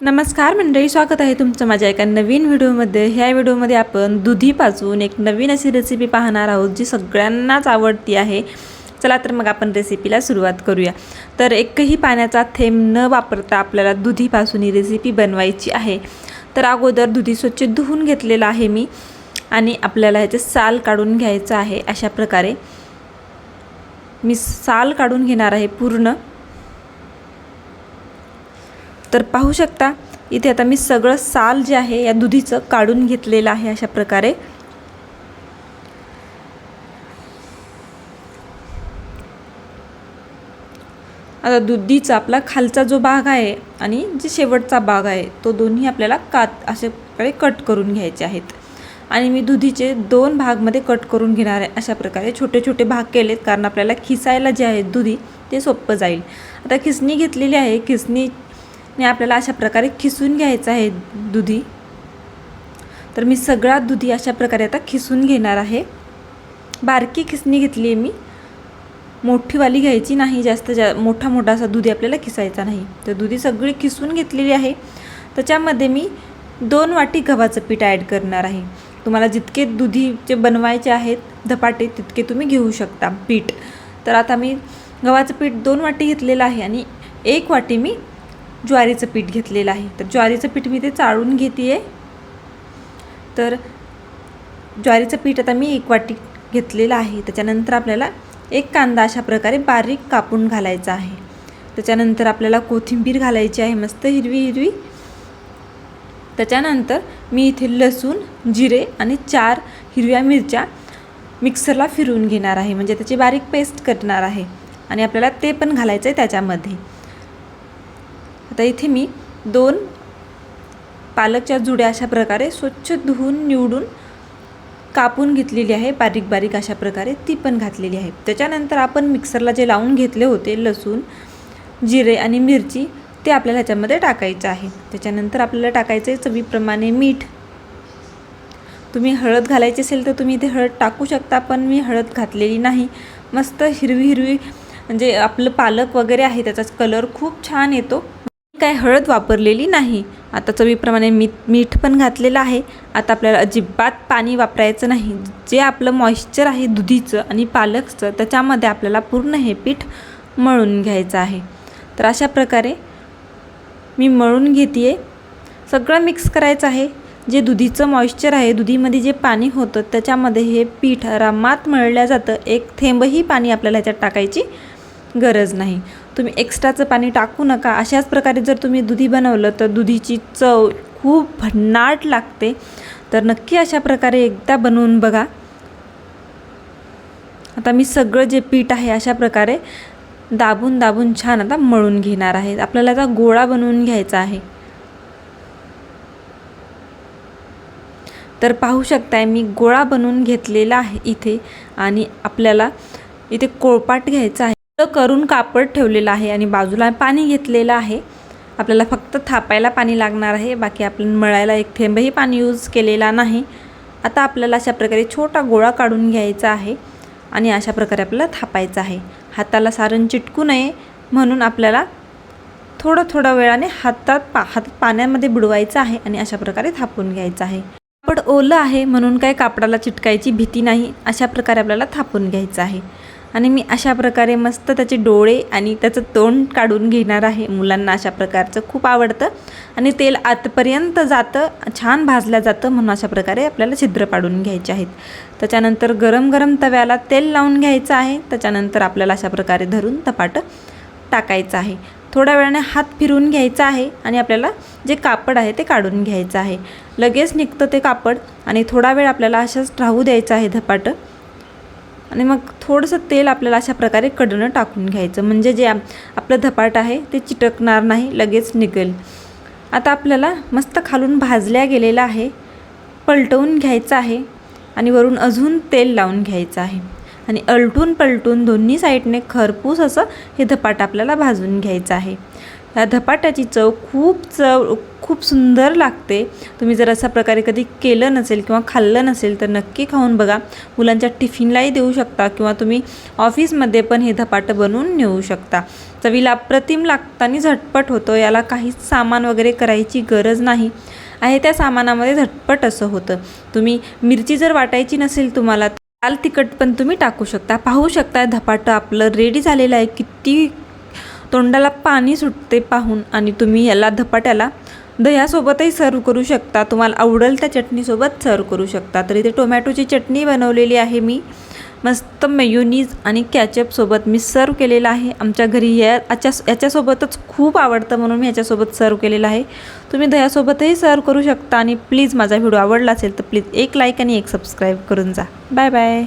नमस्कार मंडळी स्वागत आहे तुमचं माझ्या एका नवीन व्हिडिओमध्ये. ह्या व्हिडिओमध्ये आपण दुधीपासून एक नवीन अशी रेसिपी पाहणार आहोत जी सगळ्यांनाच आवडती आहे. चला तर मग आपण रेसिपीला सुरुवात करूया. तर एकही पाण्याचा थेंब न वापरता आपल्याला दुधीपासून ही रेसिपी बनवायची आहे. तर अगोदर दुधी स्वच्छ धुवून घेतलेलं आहे मी आणि आपल्याला ह्याचे साल काढून घ्यायचं आहे अशा प्रकारे. मी साल काढून घेणार आहे पूर्ण. तर पाहू शकता इथे आता मी सगळं साल जे आहे या दुधीचं काढून घेतलेलं आहे अशा प्रकारे. आता दुधीचा आपला खालचा जो भाग आहे आणि जे शेवटचा भाग आहे तो दोन्ही आपल्याला कात अशा प्रकारे कट करून घ्यायचे आहेत. आणि मी दुधीचे दोन भागमध्ये कट करून घेणार आहे अशा प्रकारे. छोटे छोटे भाग केलेत कारण आपल्याला खिसायला जे आहे दुधी ते सोपं जाईल. आता खिसणी घेतलेली आहे खिसणी आणि आपल्याला अशा प्रकारे खिसून घ्यायचं आहे दुधी. तर मी सगळा दुधी अशा प्रकारे आता खिसून घेणार आहे. बारकी खिसणी घेतली आहे मी. मोठीवाली घ्यायची नाही जास्त जा मोठा मोठा असा दुधी आपल्याला खिसायचा नाही. तर दुधी सगळी खिसून घेतलेली आहे. त्याच्यामध्ये मी दोन वाटी गव्हाचं पीठ ॲड करणार आहे. तुम्हाला जितके दुधीचे बनवायचे आहेत धपाटे तितके तुम्ही घेऊ शकता पीठ. तर आता मी गव्हाचं पीठ दोन वाटी घेतलेलं आहे आणि एक वाटी मी ज्वारीचं पीठ घेतलेलं आहे. तर ज्वारीचं पीठ मी ते चाळून घेते आहे तर ज्वारीचं पीठ आता मी एक वाटी घेतलेलं आहे. त्याच्यानंतर आपल्याला एक कांदा अशा प्रकारे बारीक कापून घालायचा आहे. त्याच्यानंतर आपल्याला कोथिंबीर घालायची आहे मस्त हिरवी हिरवी. त्याच्यानंतर मी इथे लसूण जिरे आणि चार हिरव्या मिरच्या मिक्सरला फिरवून घेणार आहे. म्हणजे त्याची बारीक पेस्ट करणार आहे. आणि आपल्याला ते पण घालायचं आहे त्याच्यामध्ये. आता इथे मी दोन पालकच्या जुड्या अशा प्रकारे स्वच्छ धुवून निवडून कापून घेतलेली आहे बारीक बारीक अशा प्रकारे ती पण घातलेली आहे. त्याच्यानंतर आपण मिक्सरला जे लावून घेतले होते लसूण जिरे आणि मिरची ते आपल्याला ह्याच्यामध्ये टाकायचं आहे. त्याच्यानंतर आपल्याला टाकायचं आहे चवीप्रमाणे मीठ. तुम्ही हळद घालायची असेल तर तुम्ही इथे हळद टाकू शकता पण मी हळद घातलेली नाही. मस्त हिरवी हिरवी म्हणजे आपलं पालक वगैरे आहे त्याचा कलर खूप छान येतो. काय हळद वापरलेली नाही. आता चवीप्रमाणे मीठ मीठ पण घातलेलं आहे. आता आपल्याला अजिबात पाणी वापरायचं नाही. जे आपलं मॉइश्चर आहे दुधीचं आणि पालकचं त्याच्यामध्ये आपल्याला पूर्ण हे पीठ मळून घ्यायचं आहे. तर अशा प्रकारे मी मळून घेते आहे सगळं मिक्स करायचं आहे. जे दुधीचं मॉइश्चर आहे दुधीमध्ये जे पाणी होतं त्याच्यामध्ये हे पीठ रामात मळलं जातं. एक थेंबही पाणी आपल्याला ह्याच्यात टाकायची गरज नाही. तुम्ही एक्स्ट्राचं पाणी टाकू नका. अशाच प्रकारे जर तुम्ही दुधी बनवलं तर दुधीची चव खूप भन्नाट लागते. तर नक्की अशा प्रकारे एकदा बनवून बघा. आता मी सगळं जे पीठ आहे अशा प्रकारे दाबून दाबून छान आता मळून घेणार आहे. आपल्याला आता गोळा बनवून घ्यायचा आहे. तर पाहू शकताय मी गोळा बनवून घेतलेला आहे इथे. आणि आपल्याला इथे कोळपाट घ्यायचा आहे. करून कापड ठेवलेलं आहे आणि बाजूला पाणी घेतलेलं आहे. आपल्याला फक्त थापायला पाणी लागणार आहे. बाकी आपण मळायला एक थेंबही पाणी यूज केलेला नाही. आता आपल्याला अशा प्रकारे छोटा गोळा काढून घ्यायचा आहे आणि अशा प्रकारे आपल्याला थापायचं आहे. हाताला सारण चिटकू नये म्हणून आपल्याला थोडं थोडा वेळाने हातात पा हातात पाण्यामध्ये बुडवायचं आहे आणि अशा प्रकारे थापून घ्यायचं आहे. कापड ओलं आहे म्हणून काय कापडाला चिटकायची भीती नाही. अशा प्रकारे आपल्याला थापून घ्यायचं आहे. आणि मी अशा प्रकारे मस्त त्याचे डोळे आणि त्याचं तोंड काढून घेणार आहे. मुलांना अशा प्रकारचं खूप आवडतं. आणि तेल आतपर्यंत जातं छान भाजलं जातं म्हणून अशा प्रकारे आपल्याला छिद्र पाडून घ्यायचे आहेत. त्याच्यानंतर गरम गरम तव्याला तेल लावून घ्यायचं आहे. त्याच्यानंतर आपल्याला अशा प्रकारे धरून धपाटं टाकायचं आहे. थोड्या वेळाने हात फिरून घ्यायचा आहे आणि आपल्याला जे कापड आहे ते काढून घ्यायचं आहे. लगेच निघतं ते कापड आणि थोडा वेळ आपल्याला अशाच राहू द्यायचं आहे धपाटं. आणि मग थोडंसं तेल आपल्याला अशा प्रकारे कडनं टाकून घ्यायचं. म्हणजे जे आपलं धपाट आहे ते चिटकणार नाही लगेच निघेल. आता आपल्याला मस्त खालून भाजल्या गेलेलं आहे पलटवून घ्यायचं आहे आणि वरून अजून तेल लावून घ्यायचं आहे. आणि अलटून पलटून दोन्ही साईडने खरपूस असं हे धपाट आपल्याला भाजून घ्यायचं आहे. या धपाट्याची चव खूप चव खूप सुंदर लागते. तुम्ही जर अशा प्रकारे कधी केलं नसेल किंवा खाल्लं नसेल तर नक्की खाऊन बघा. मुलांच्या टिफिनलाही देऊ शकता किंवा तुम्ही ऑफिसमध्ये पण हे धपाटं बनवून नेऊ शकता. चवीला अप्रतिम लागताना झटपट होतो. याला काहीच सामान वगैरे करायची गरज नाही. आहे त्या सामानामध्ये झटपट असं होतं. तुम्ही मिरची जर वाटायची नसेल तुम्हाला लाल तिखट पण तुम्ही टाकू शकता. पाहू शकता धपाटं आपलं रेडी झालेलं आहे. किती तोंडाला पाणी सुटते पाहून आणि तुम्ही याला धपाट्याला दह्यासोबतही सर्व करू शकता. तुम्हाला आवडेल त्या चटणीसोबत सर्व करू शकता. तर इथे टोमॅटोची चटणी बनवलेली आहे मी. मस्त मेयुनीज आणि कॅचअपसोबत मी सर्व केलेलं आहे. आमच्या घरी या याच्या याच्यासोबतच खूप आवडतं म्हणून मी याच्यासोबत सर्व केलेलं आहे. तुम्ही दह्यासोबतही सर्व करू शकता आणि प्लीज माझा व्हिडिओ आवडला असेल तर प्लीज एक लाईक आणि एक सबस्क्राईब करून जा. Bye bye.